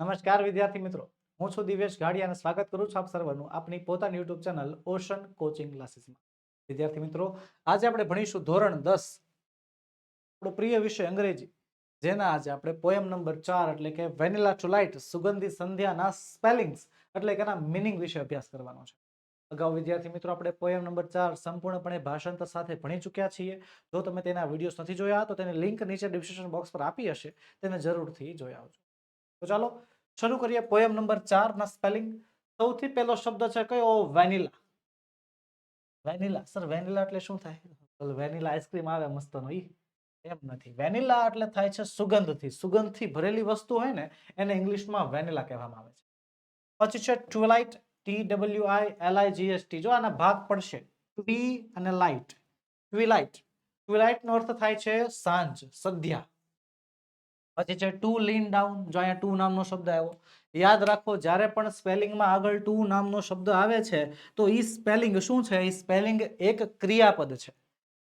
નમસ્કાર વિદ્યાર્થી મિત્રો. હું છું દિવેશ ગાડિયા અને સ્વાગત કરું છું આપ સર્વનું આપની પોતાની યુટ્યુબ ચેનલ ઓશન કોચિંગ ક્લાસીસમાં. વિદ્યાર્થી મિત્રો, આજે આપણે ભણીશું ધોરણ દસ. આપણો પ્રિય વિષય અંગ્રેજી. જેના આજે આપણે પોયમ નંબર ચાર એટલે કે વેનિલા ચુલાઇટ સુગંધી સંધ્યાના સ્પેલિંગ્સ એટલે કે એના મિનિંગ વિશે અભ્યાસ કરવાનો છે. અગાઉ વિદ્યાર્થી મિત્રો આપણે પોયમ નંબર ચાર સંપૂર્ણપણે ભાષાંતર સાથે ભણી ચૂક્યા છીએ. જો તમે તેના વિડીયોઝ નથી જોયા, તો તેને લિંક નીચે ડિસ્ક્રિપ્શન બોક્સ પર આપી હશે. તેને જરૂરથી જોઈ આવજો. તો ચાલો, શરૂ કરીએ પોયમ નંબર ચાર ના સ્પેલિંગ સૌથી પહેલો શબ્દ છે કયો? વેનિલા. વેનિલા. સર, વેનિલા એટલે શું થાય? વેનિલા આઈસ્ક્રીમ આવે મસ્તનો ઈ. એમ નથી. વેનિલા એટલે થાય છે સુગંધથી. સુગંધથી ભરેલી વસ્તુ હોય ને, એને ઇંગ્લિશમાં વેનિલા કહેવામાં આવે છે. પછી છે twilight, T W I L I G S T. જો આના ભાગ પડશે, ટ્વી અને લાઇટ. ટ્વીલાઇટ. ટ્વીલાઇટનો અર્થ થાય છે સાંજ, સંધ્યા. પછી છે ટુ લીન ડાઉન, જો અહીંયા ટુ નામનો શબ્દ આવ્યો. યાદ રાખો, જ્યારે પણ સ્પેલિંગમાં આગળ ટુ નામનો શબ્દ આવે છે, તો એ સ્પેલિંગ શું છે? એ સ્પેલિંગ એક ક્રિયાપદ છે.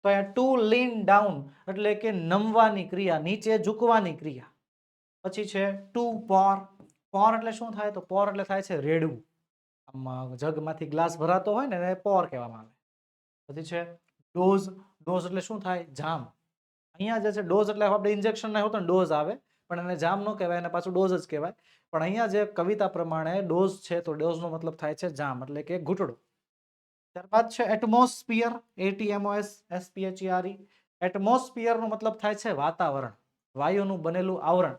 તો અહીંયા ટુ લીન ડાઉન એટલે કે નમવાની ક્રિયા, નીચે ઝૂકવાની ક્રિયા. પછી છે ટુ પોર. પોર એટલે શું થાય? તો પોર એટલે થાય છે રેડવું. આમ જગમાંથી ગ્લાસ ભરાતો હોય ને એને પોર કહેવામાં આવે. પછી છે ડોઝ. ડોઝ એટલે શું થાય? જામ. અહીંયા જે છે ડોઝ એટલે આપણે ઇન્જેક્શન ના હોતો ને ડોઝ આવે, પણ એને જામ ન કહેવાય અને પાછું ડોઝ જ કહેવાય. પણ અહીંયા જે કવિતા પ્રમાણે ડોઝ છે, તો ડોઝનો મતલબ થાય છે જામ, એટલે કે ઘૂંટડો. ત્યારબાદ છે એટમોસ્ફિયર એટીએમઓએસ એસપીએચઈઆરઈ એટમોસ્ફિયરનો મતલબ થાય છે વાતાવરણ, વાયુનું બનેલું આવરણ.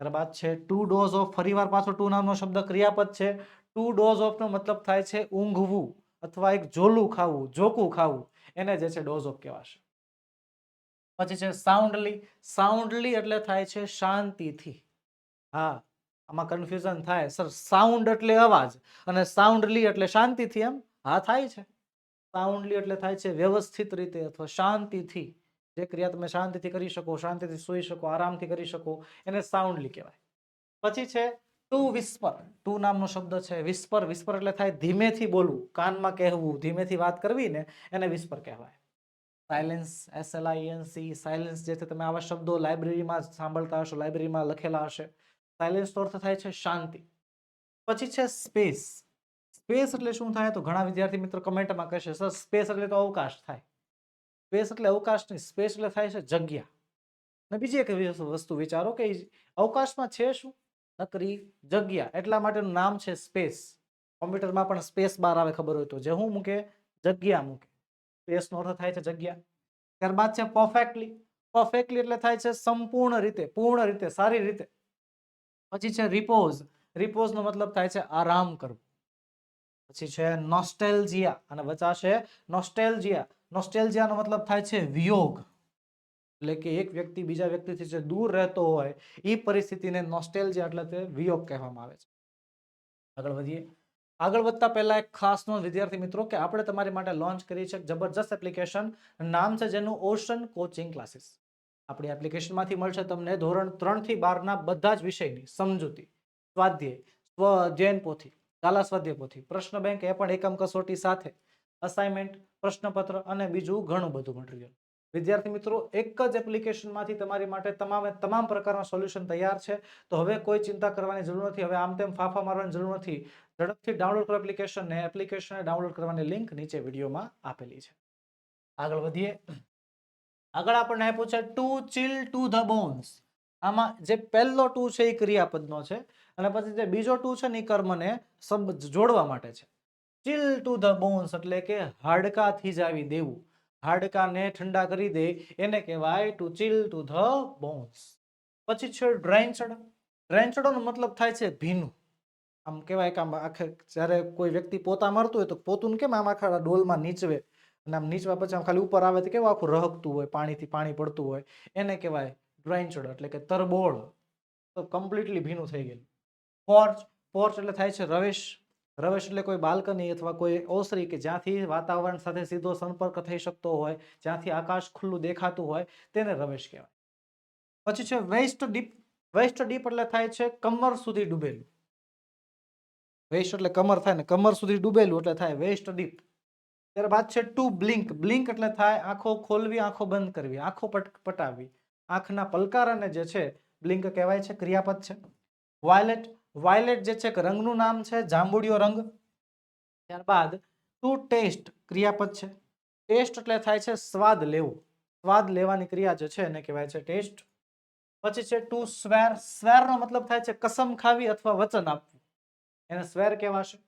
ત્યારબાદ છે ટુ ડોઝ ઓફ ફરીવાર પાછો ટુ નામનો શબ્દ ક્રિયાપદ છે. ટુ ડોઝ ઓફનો મતલબ થાય છે ઊંઘવું, અથવા એક ઝોલું ખાવું જોકું ખાવું. એને જે છે ડોઝ ઓફ કહેવાશે. પછી છે સાઉન્ડલી સાઉન્ડલી એટલે થાય છે શાંતિથી. હા, આમાં કન્ફ્યુઝન થાય. સર સાઉન્ડ એટલે અવાજ અને સાઉન્ડલી એટલે શાંતિથી એમ? હા, થાય છે. સાઉન્ડલી એટલે થાય છે વ્યવસ્થિત રીતે અથવા શાંતિથી. જે ક્રિયા તમે શાંતિથી કરી શકો, શાંતિથી સૂઈ શકો, આરામથી કરી શકો, એને સાઉન્ડલી કહેવાય. પછી છે ટુ વિસ્પર ટુ નામનો શબ્દ છે વિસ્પર વિસ્પર એટલે થાય ધીમેથી બોલવું. કાનમાં કહેવું, ધીમેથી વાત કરવી ને એને વિસ્પર કહેવાય. Silence S L I N C silence જે છે તમે આવા શબ્દો લાઇબ્રેરીમાં સાંભળતા હશો લાઇબ્રેરીમાં લખેલા હશે સાયલેન્સ નો અર્થ થાય છે શાંતિ. પછી છે સ્પેસ સ્પેસ એટલે શું થાય તો ઘણા વિદ્યાર્થી મિત્રો કમેન્ટમાં કહેશે સર સ્પેસ એટલે તો અવકાશ થાય. સ્પેસ એટલે અવકાશ નહીં સ્પેસ એટલે થાય છે જગ્યા. અને બીજી એક વસ્તુ વિચારો કે અવકાશમાં છે શું? નકરી જગ્યા. એટલા માટેનું નામ છે સ્પેસ કોમ્પ્યુટરમાં પણ સ્પેસ બાર આવે ખબર હોય તો. જે હું મૂકે, જગ્યા મૂકે. સ્પેસનો અર્થ થાય છે જગ્યા. ત્યારબાદ છે પરફેક્ટલી પરફેક્ટલી એટલે થાય છે સંપૂર્ણ રીતે, પૂર્ણ રીતે, સારી રીતે. પછી છે રિપોઝ રિપોઝનો મતલબ થાય છે આરામ કરવો. પછી છે નોસ્ટેલજિયા અને વચાશે નોસ્ટેલજિયા નોસ્ટેલજિયાનો મતલબ થાય છે વિયોગ. એટલે કે એક વ્યક્તિ બીજા વ્યક્તિથી જે દૂર રહેતો હોય એ પરિસ્થિતિને નોસ્ટેલજિયા એટલે તે વિયોગ કહેવામાં આવે છે. આગળ વધીએ. આગળ વધતા પહેલા એક ખાસ નોંધ વિદ્યાર્થી મિત્રો કે આપણે તમારી માટે લોન્ચ કરી છે જબરજસ્ત એપ્લિકેશન નામ છે જેનું ઓશન કોચિંગ ક્લાસીસ આપણી એપ્લિકેશનમાંથી મળશે તમને ધોરણ ત્રણથી બારના બધા જ વિષયની સમજૂતી, સ્વાધ્યાય, સ્વ અધ્યયન પોથી કાલા સ્વાધ્યાય પોથી, પ્રશ્ન બેંક એ પણ એકમ કસોટી સાથે અસાઇનમેન્ટ પ્રશ્નપત્ર અને બીજું ઘણું બધું મટીરિયલ વિદ્યાર્થી મિત્રો, એક જ એપ્લિકેશનમાંથી તમારી માટે તમામે તમામ પ્રકારના સોલ્યુશન તૈયાર છે. તો હવે કોઈ ચિંતા કરવાની જરૂર નથી. હવે આમ તેમ ફાફા મારવાની જરૂર નથી. ઝડપથી ડાઉનલોડ કરો એપ્લિકેશનને એપ્લિકેશનને ડાઉનલોડ કરવાની લિંક નીચે વિડીયોમાં આપેલી છે. આગળ વધીએ. આગળ આપણને આપ્યું છે to chill to the bones. આમાં જે પહેલો ટુ છે એ ક્રિયાપદનો છે. અને પછી જે બીજો ટુ છે ને એ કર્મને જોડવા માટે છે. ચિલ ટુ ધ બોન્સ એટલે કે હાડકાથી જ આવી દેવું. હાડકાને ઠંડા કરી દે, એને કહેવાય to chill to the bones પછી છે ડ્રેન્ચડ ડ્રેન્ચડનો મતલબ થાય છે ભીનું. આમ કહેવાય કે આમ આખે જ્યારે કોઈ વ્યક્તિ પોતા મરતું હોય તો પોતું કેમ આમ આખા ડોલમાં નીચવે? અને આમ નીચવા પછી આમ ખાલી ઉપર આવે તો કેવું આખું રહકતું હોય, પાણીથી પાણી પડતું હોય. એને કહેવાય ડ્રેન્ચડ એટલે કે તરબોળ. તો કમ્પ્લીટલી ભીનું થઈ ગયેલું. પોર્ચ પોર્ચ એટલે થાય છે રવેશ. રવેશ એટલે કોઈ બાલ્કની અથવા કોઈ ઓસરી કે જ્યાંથી વાતાવરણ સાથે સીધો સંપર્ક થઈ શકતો હોય, જ્યાંથી આકાશ ખુલ્લું દેખાતું હોય, તેને રવેશ કહેવાય. પછી છે વેસ્ટ ડીપ વેસ્ટ ડીપ એટલે થાય છે કમર સુધી ડૂબેલું. વેસ્ટ એટલે કમર થાય ને કમર સુધી ડૂબેલું એટલે થાય વેસ્ટ ડીપ. ત્યારબાદ છે ટુ બ્લિંક બ્લિંક એટલે થાય આંખો ખોલવી, આંખો બંધ કરવી, આંખો પટ, પટાવવી. આંખના પલકારાને જે છે, બ્લિંક કહેવાય છે, ક્રિયાપદ છે. વાયલેટ વાયલેટ જે છે, એક રંગનું નામ છે, જાંબુડિયો રંગ. ત્યારબાદ ટુ ટેસ્ટ ક્રિયાપદ છે. ટેસ્ટ એટલે થાય છે સ્વાદ લેવો. સ્વાદ લેવાની ક્રિયા જે છે એને કહેવાય છે ટેસ્ટ પછી છે ટુ સ્વેર સ્વેરનો મતલબ થાય છે કસમ ખાવી અથવા વચન આપવું. એને સ્વેર કહેવાશે.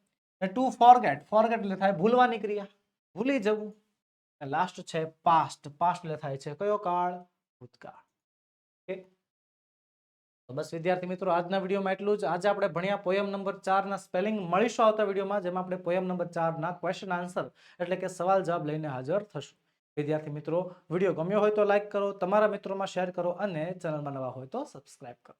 અને ટુ ફોરગેટ ફોરગેટ એટલે થાય ભૂલવાની ક્રિયા. ભૂલી જવું. લાસ્ટ છે પાસ્ટ પાસ્ટ એટલે થાય છે કયો કાળ? ભૂતકાળ. ઓકે બસ વિદ્યાર્થી મિત્રો, આજના વિડીયોમાં એટલું જ. આજે આપણે ભણ્યા પોયમ નંબર ચારના સ્પેલિંગ મળીશું આવતા વિડીયોમાં, જેમાં આપણે પોયમ નંબર ચારના ક્વેશ્ચન આન્સર એટલે કે સવાલ જવાબ લઈને હાજર થશું. વિદ્યાર્થી મિત્રો, વીડિયો ગમ્યો હોય તો લાઇક કરો, તમારા મિત્રોમાં શેર કરો અને ચેનલમાં નવા હોય તો સબસ્ક્રાઇબ કરો.